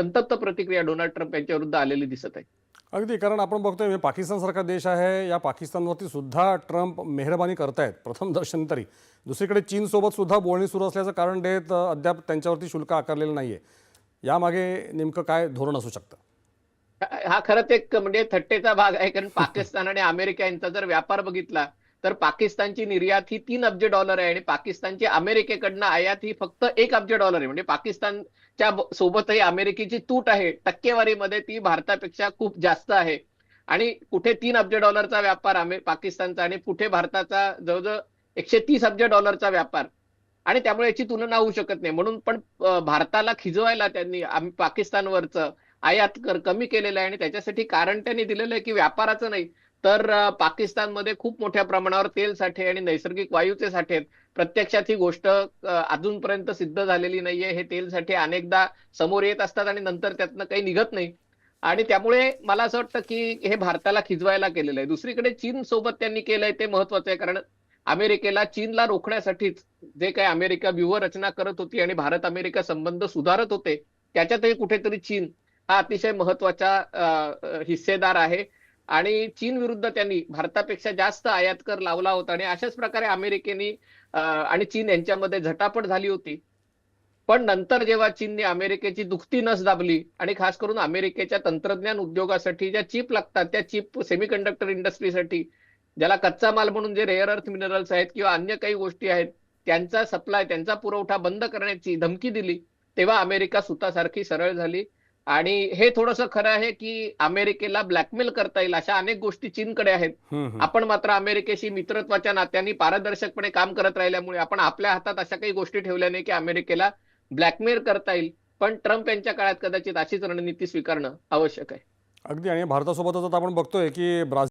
संतप्त प्रतिक्रिया Donald Trump यांच्या विरुद्ध आलेली दिसत आहे. अगदी कारण आपण बघतोय म्हणजे पाकिस्तानसारखा देश आहे. या पाकिस्तानवरती सुद्धा ट्रम्प मेहरबानी करतायत प्रथम दर्शन तरी. दुसरीकडे चीनसोबत सुद्धा बोलणी सुरू असल्याचं कारण देत अद्याप त्यांच्यावरती शुल्क आकारलेलं नाहीये. यामागे नेमकं काय धोरण असू शकतं? हा हा खरंच एक म्हणजे थट्टेचा भाग आहे कारण पाकिस्तान आणि अमेरिका यांचा जर व्यापार बघितला तर पाकिस्तानची निर्यात ही तीन अब्ज डॉलर आहे आणि पाकिस्तानची अमेरिकेकडनं आयात ही फक्त एक अब्ज डॉलर आहे. म्हणजे पाकिस्तानच्या सोबतही अमेरिकेची तूट आहे. टक्केवारीमध्ये ती भारतापेक्षा खूप जास्त आहे. आणि कुठे तीन अब्ज डॉलरचा व्यापार पाकिस्तानचा आणि कुठे भारताचा जवळजवळ एकशे तीस अब्ज डॉलरचा व्यापार. आणि त्यामुळे याची तुलना होऊ शकत नाही. म्हणून पण भारताला खिजवायला त्यांनी आम- पाकिस्तानवरचं आयात कर कमी केलेलं आहे आणि त्याच्यासाठी कारण त्यांनी दिलेलं आहे की व्यापाराचं नाही. तर पाकिस्तानमध्ये खूप मोठ्या प्रमाणावर तेल साठे आणि नैसर्गिक वायूचे साठे आहेत. प्रत्यक्षात ही गोष्ट अजूनपर्यंत सिद्ध झालेली नाहीये. हे तेल साठे अनेकदा समोर येत असतात आणि नंतर त्यातनं काही निघत नाही. आणि त्यामुळे मला असं वाटतं की हे भारताला खिजवायला केलेलं आहे. दुसरीकडे चीन सोबत त्यांनी केलंय ते महत्वाचं आहे. कारण अमेरिकेला चीनला रोखण्यासाठीच जे काही अमेरिका व्यूहरचना करत होती आणि भारत अमेरिका संबंध सुधारत होते त्याच्यातही कुठेतरी चीन हा अतिशय महत्त्वाचा हिस्सेदार आहे. आणि चीन विरुद्ध त्यांनी भारतापेक्षा जास्त आयात कर लावला होता आणि अशाच प्रकारे अमेरिकेने आणि चीन यांच्यामध्ये झटापट झाली होती. पण नंतर जेव्हा चीनने अमेरिकेची दुखती नस दाबली आणि खास करून अमेरिकेच्या तंत्रज्ञान उद्योगासाठी ज्या चिप लागतात त्या चिप सेमीकंडक्टर इंडस्ट्रीसाठी ज्याला कच्चा माल म्हणून जे रेअर अर्थ मिनरल्स आहेत किंवा अन्य काही गोष्टी आहेत त्यांचा सप्लाय त्यांचा पुरवठा बंद करण्याची धमकी दिली तेव्हा अमेरिका सुतासारखी सरळ झाली. आणि हे थोडंसं खरं आहे की अमेरिकेला ब्लॅकमेल करता येईल अशा अनेक गोष्टी चीनकडे आहेत. आपण मात्र अमेरिकेशी मित्रत्वाच्या नात्यांनी पारदर्शकपणे काम करत राहिल्यामुळे आपण आपल्या हातात अशा काही गोष्टी ठेवल्या नाही की अमेरिकेला ब्लॅकमेल करता येईल. पण ट्रम्प यांच्या काळात कदाचित अशीच रणनीती स्वीकारणं आवश्यक आहे. अगदी. आणि भारतासोबतच आपण बघतोय की ब्राझील